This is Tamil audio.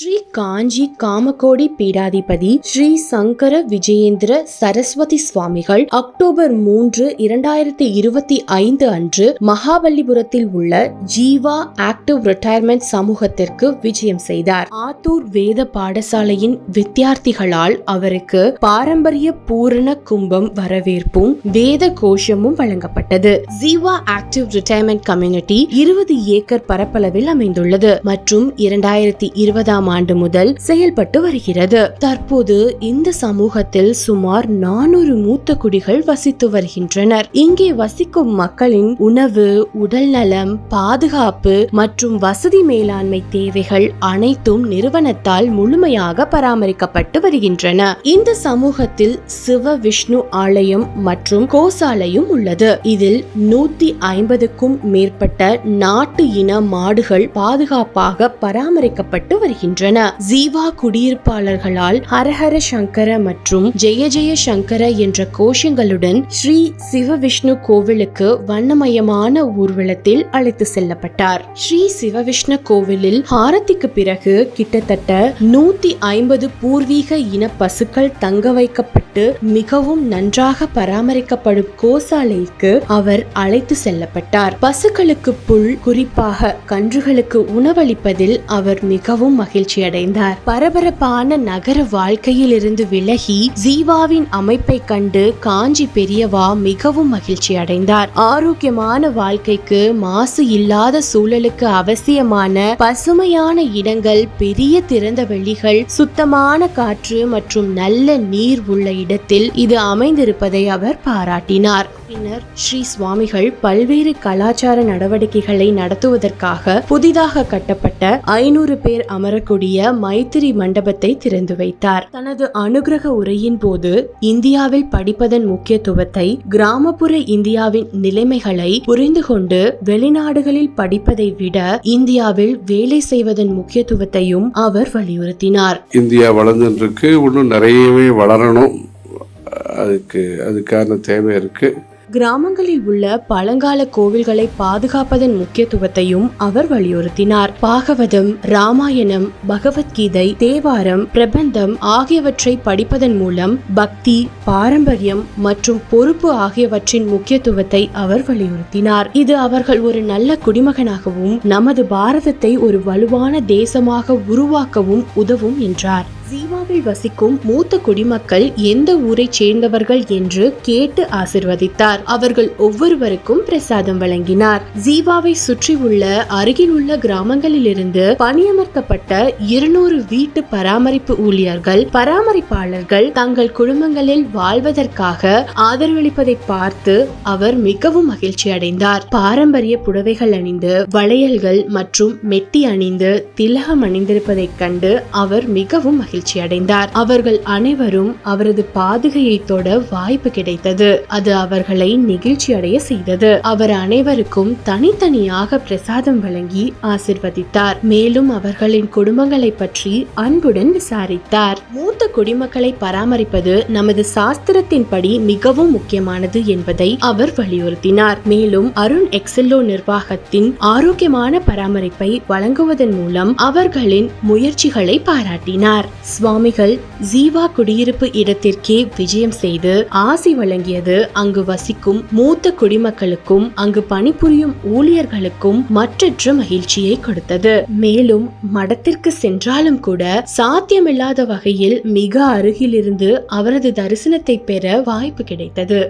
ஸ்ரீ காஞ்சி காமகோடி பீடாதிபதி ஸ்ரீ சங்கர விஜயேந்திர சரஸ்வதி சுவாமிகள் அக்டோபர் மூன்று இரண்டாயிரத்தி இருபத்தி ஐந்து அன்று மகாபலிபுரத்தில் உள்ள ஜீவா ஆக்டிவ் ரிட்டையர்மெண்ட் சமூகத்திற்கு விஜயம் செய்தார். ஆத்தூர் வேத பாடசாலையின் வித்தியார்த்திகளால் அவருக்கு பாரம்பரிய பூரண கும்பம் வரவேற்பும் வேத கோஷமும் வழங்கப்பட்டது. ஜீவா ஆக்டிவ் ரிட்டையர்மெண்ட் கம்யூனிட்டி இருபது ஏக்கர் பரப்பளவில் அமைந்துள்ளது. மற்றும் இரண்டாயிரத்தி இருபதாம் ஆண்டு முதல் செயல்பட்டு வருகிறது. தற்போது இந்த சமூகத்தில் சுமார் நானூறு மூத்த குடிகள் வசித்து வருகின்றனர். இங்கே வசிக்கும் மக்களின் உணவு உடல் நலம் பாதுகாப்பு மற்றும் வசதி மேலாண்மை தேவைகள் அனைத்தும் நிறுவனத்தால் முழுமையாக பராமரிக்கப்பட்டு வருகின்றன. இந்த சமூகத்தில் சிவ விஷ்ணு ஆலயம் மற்றும் கோசாலையும் உள்ளது. இதில் நூத்தி ஐம்பதுக்கும் மேற்பட்ட நாட்டு இன மாடுகள் பாதுகாப்பாக பராமரிக்கப்பட்டு வருகின்றன. ஜீவா குடியிருப்பாளர்களால் ஹரஹர சங்கர மற்றும் ஜெய ஜெய சங்கர என்ற கோஷங்களுடன் ஸ்ரீ சிவவிஷ்ணு கோவிலுக்கு வண்ணமயமான ஊர்வலத்தில் அழைத்து செல்லப்பட்டார். ஸ்ரீ சிவவிஷ்ணு கோவிலில் ஹாரத்திக்கு பிறகு கிட்டத்தட்ட நூத்தி ஐம்பது பூர்வீக இன பசுக்கள் தங்க வைக்கப்பட்டு மிகவும் நன்றாக பராமரிக்கப்படும் கோசாலைக்கு அவர் அழைத்து செல்லப்பட்டார். பசுக்களுக்கு புல் குறிப்பாக கன்றுகளுக்கு உணவளிப்பதில் அவர் மிகவும் மகிழ்ச்சி அடைந்தார் பரபரப்பான நகர வாழ்க்கையில் இருந்து விலகி ஜீவாவின் அமைப்பை கண்டு காஞ்சி பெரியவா மிகவும் மகிழ்ச்சி அடைந்தார் ஆரோக்கியமான வாழ்க்கைக்கு மாசு இல்லாத சூழலுக்கு அவசியமான பசுமையான இடங்கள் பெரிய திறந்த வெளிகள் சுத்தமான காற்று மற்றும் நல்ல நீர் உள்ள இடத்தில் இது அமைந்திருப்பதை அவர் பாராட்டினார். பின்னர் ஸ்ரீ சுவாமிகள் பல்வேறு கலாச்சார நடவடிக்கைகளை நடத்துவதற்காக புதிதாக கட்டப்பட்ட ஐநூறு பேர் அமரக்கூடிய மைத்திரி மண்டபத்தை திறந்து வைத்தார். தனது அனுகிரக உரையின் போது இந்தியாவில் படிப்பதன் முக்கியத்துவத்தை கிராமப்புற இந்தியாவின் நிலைமைகளை புரிந்து கொண்டு வெளிநாடுகளில் படிப்பதை விட இந்தியாவில் வேலை செய்வதன் முக்கியத்துவத்தையும் அவர் வலியுறுத்தினார். இந்தியா வளர்ந்துருக்கு இன்னும் நிறையவே வளரணும். அதுக்கு அதுக்கான தேவை இருக்கு. கிராமங்களில் உள்ள பழங்கால கோவில்களை பாதுகாப்பதன் முக்கியத்துவத்தையும் அவர் வலியுறுத்தினார். பாகவதம் ராமாயணம் பகவத்கீதை தேவாரம் பிரபந்தம் ஆகியவற்றை படிப்பதன் மூலம் பக்தி பாரம்பரியம் மற்றும் பொறுப்பு ஆகியவற்றின் முக்கியத்துவத்தை அவர் வலியுறுத்தினார். இது அவர்கள் ஒரு நல்ல குடிமகனாகவும் நமது பாரதத்தை ஒரு வலுவான தேசமாக உருவாக்கவும் உதவும் என்றார். ஜீவாவில் வசிக்கும் மூத்த குடிமக்கள் எந்த ஊரை சேர்ந்தவர்கள் என்று கேட்டு ஆசிர்வதித்தார். அவர்கள் ஒவ்வொருவருக்கும் பிரசாதம் வழங்கினார். ஜீவாவை சுற்றி உள்ள அருகில் உள்ள கிராமங்களிலிருந்து பணியமர்த்தப்பட்ட இருநூறு வீட்டு பராமரிப்பு ஊழியர்கள் பராமரிப்பாளர்கள் தங்கள் குடும்பங்களில் வாழ்வதற்காக ஆதரவளிப்பதை பார்த்து அவர் மிகவும் மகிழ்ச்சி அடைந்தார். பாரம்பரிய புடவைகள் அணிந்து வளையல்கள் மற்றும் மெட்டி அணிந்து திலகம் அணிந்திருப்பதைக் கண்டு அவர் மிகவும் மகிழ்ச்சி மகிழ்ச்சி அடைந்தார் அவர்கள் அனைவரும் அவரது பாதுகையை தொட வாய்ப்பு கிடைத்தது. அது அவர்களை நெகிழ்ச்சி அடைய செய்தது. அவர் அனைவருக்கும் தனித்தனியாக பிரசாதம் வழங்கி ஆசிர்வதித்தார். மேலும் அவர்களின் குடும்பங்களை பற்றி அன்புடன் விசாரித்தார். மூத்த குடிமக்களை பராமரிப்பது நமது சாஸ்திரத்தின்படி மிகவும் முக்கியமானது என்பதை அவர் வலியுறுத்தினார். மேலும் அருண் எக்ஸெல்லோ நிர்வாகத்தின் ஆரோக்கியமான பராமரிப்பை வழங்குவதன் மூலம் அவர்களின் முயற்சிகளை பாராட்டினார். சுவாமிகள் ஜீவா குடியிருப்பு இடத்திற்கே விஜயம் செய்து ஆசி வழங்கியது. அங்கு வசிக்கும் மூத்த குடிமக்களுக்கும் அங்கு பணிபுரியும் ஊழியர்களுக்கும் மற்றற்ற மகிழ்ச்சியை கொடுத்தது. மேலும் மடத்திற்கு சென்றாலும் கூட சாத்தியமில்லாத வகையில் மிக அருகிலிருந்து அவரது தரிசனத்தை பெற வாய்ப்பு கிடைத்தது.